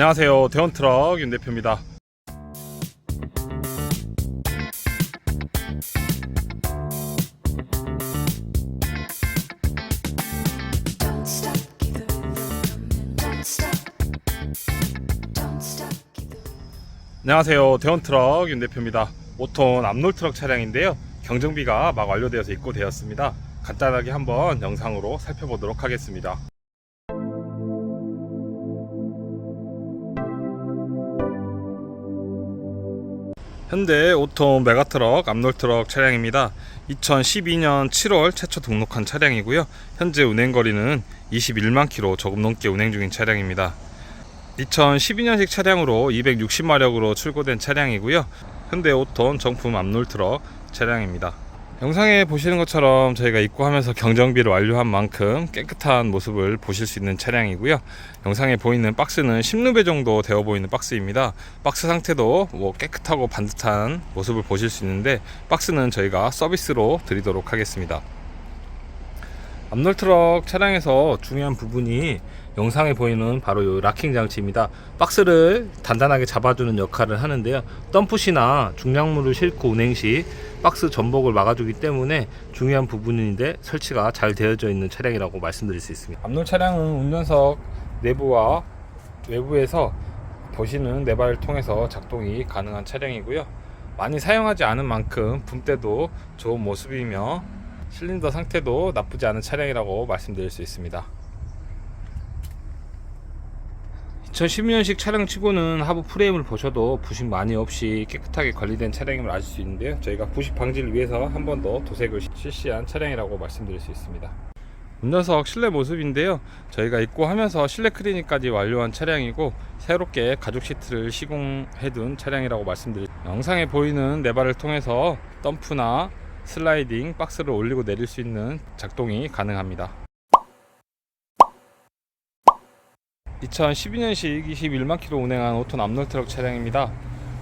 안녕하세요. 대원트럭 윤 대표입니다. 안녕하세요. 대원트럭 윤 대표입니다. 5톤 앞롤트럭 차량인데요. 경정비가 막 완료되어서 입고되었습니다. 간단하게 한번 영상으로 살펴보도록 하겠습니다. 현대 5톤 메가트럭 앞롤트럭 차량입니다. 2012년 7월 최초 등록한 차량이고요. 현재 운행거리는 21만 킬로 조금 넘게 운행 중인 차량입니다. 2012년식 차량으로 260마력으로 출고된 차량이고요. 현대 5톤 정품 앞롤 트럭 차량입니다. 영상에 보시는 것처럼 저희가 입고하면서 경정비를 완료한 만큼 깨끗한 모습을 보실 수 있는 차량이고요. 영상에 보이는 박스는 10루베 정도 되어 보이는 박스입니다. 박스 상태도 뭐 깨끗하고 반듯한 모습을 보실 수 있는데 박스는 저희가 서비스로 드리도록 하겠습니다. 앞롤 트럭 차량에서 중요한 부분이 영상에 보이는 바로 이 락킹 장치입니다. 박스를 단단하게 잡아주는 역할을 하는데요. 덤프시나 중량물을 싣고 운행 시 박스 전복을 막아주기 때문에 중요한 부분인데 설치가 잘 되어져 있는 차량이라고 말씀드릴 수 있습니다. 앞롤 차량은 운전석 내부와 외부에서 보시는 네발을 통해서 작동이 가능한 차량이고요. 많이 사용하지 않은 만큼 붐대도 좋은 모습이며 실린더 상태도 나쁘지 않은 차량이라고 말씀드릴 수 있습니다. 2012년식 차량 치고는 하부 프레임을 보셔도 부식 많이 없이 깨끗하게 관리된 차량임을 아실 수 있는데요. 저희가 부식 방지를 위해서 한 번 더 도색을 실시한 차량이라고 말씀드릴 수 있습니다. 운전석 실내 모습인데요. 저희가 입고하면서 실내 클리닝까지 완료한 차량이고 새롭게 가죽 시트를 시공해둔 차량이라고 말씀드릴 영상에 보이는 네발을 통해서 덤프나 슬라이딩 박스를 올리고 내릴 수 있는 작동이 가능합니다. 2012년식 21만 킬로 운행한 5톤 앞롤 트럭 차량입니다.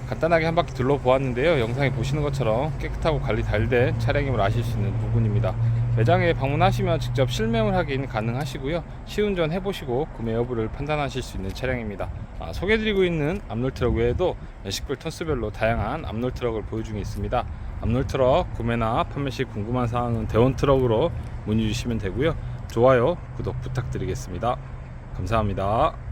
간단하게 한 바퀴 둘러보았는데요. 영상에 보시는 것처럼 깨끗하고 관리 잘 된 차량임을 아실 수 있는 부분입니다. 매장에 방문하시면 직접 실매물 확인 가능하시고요. 시운전 해보시고 구매 여부를 판단하실 수 있는 차량입니다. 아, 소개드리고 있는 앞롤 트럭 외에도 몇식별 톤수별로 다양한 앞롤 트럭을 보유 중에 있습니다. 앞롤 트럭 구매나 판매 시 궁금한 사항은 대원 트럭으로 문의 주시면 되고요. 좋아요, 구독 부탁드리겠습니다. 감사합니다.